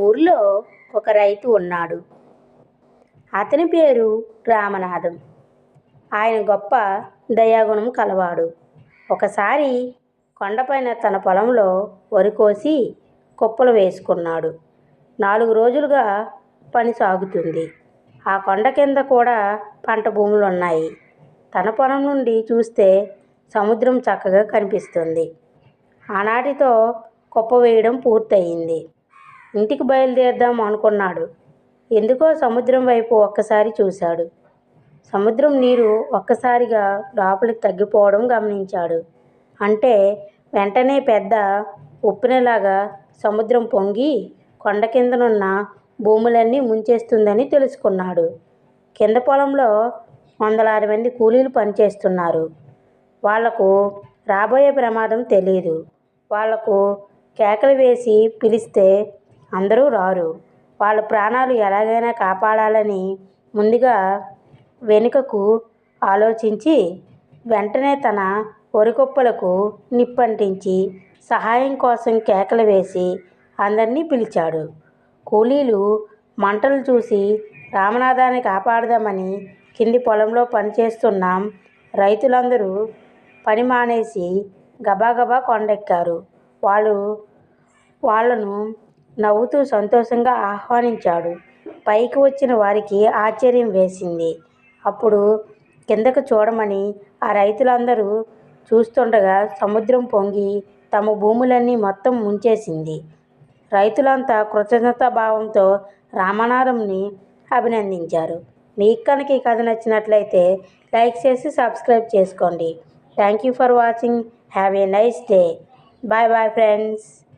ఊర్లో ఒక రైతు ఉన్నాడు. అతని పేరు రామనాథం. ఆయన గొప్ప దయాగుణం కలవాడు. ఒకసారి కొండపైన తన పొలంలో వరి కోసి కుప్పలు వేసుకున్నాడు. నాలుగు రోజులుగా పని సాగుతుంది. ఆ కొండ కింద కూడా పంట భూములు ఉన్నాయి తన పొలం నుండి చూస్తే సముద్రం చక్కగా కనిపిస్తుంది. ఆనాటితో కుప్ప వేయడం పూర్తయింది. ఇంటికి బయలుదేరదాం అనుకున్నాడు. ఎందుకో సముద్రం వైపు ఒక్కసారి చూశాడు. సముద్రం నీరు ఒక్కసారిగా లోపలికి తగ్గిపోవడం గమనించాడు. అంటే వెంటనే పెద్ద ఉప్పినలాగా సముద్రం పొంగి కొండ కిందనున్న భూములన్నీ ముంచేస్తుందని తెలుసుకున్నాడు. కింద పొలంలో వందలాది మంది కూలీలు పనిచేస్తున్నారు. వాళ్ళకు రాబోయే ప్రమాదం తెలియదు వాళ్ళకు కేకలు వేసి పిలిస్తే అందరూ రారు. వాళ్ళ ప్రాణాలు ఎలాగైనా కాపాడాలని ముందుగా వెనుకకు ఆలోచించి వెంటనే తన ఒరికొప్పలకు నిప్పంటించి సహాయం కోసం కేకలు వేసి అందరినీ పిలిచాడు. కూలీలు మంటలు చూసి రామనాథాన్ని కాపాడదామని కింది పొలంలో పనిచేస్తున్న రైతులందరూ పని మానేసి గబాగబా కొండెక్కారు. వాళ్ళు వాళ్ళను నవ్వుతూ సంతోషంగా ఆహ్వానించాడు. పైకి వచ్చిన వారికి ఆశ్చర్యం వేసింది. అప్పుడు కిందకు చూడమని ఆ రైతులందరూ చూస్తుండగా సముద్రం పొంగి తమ భూములన్నీ మొత్తం ముంచేసింది. రైతులంతా కృతజ్ఞతా భావంతో అభినందించారు. మీకు కనుక ఈ కథ నచ్చినట్లయితే లైక్ చేసి సబ్స్క్రైబ్ చేసుకోండి. Thank you for watching. Have a nice day. Bye bye friends.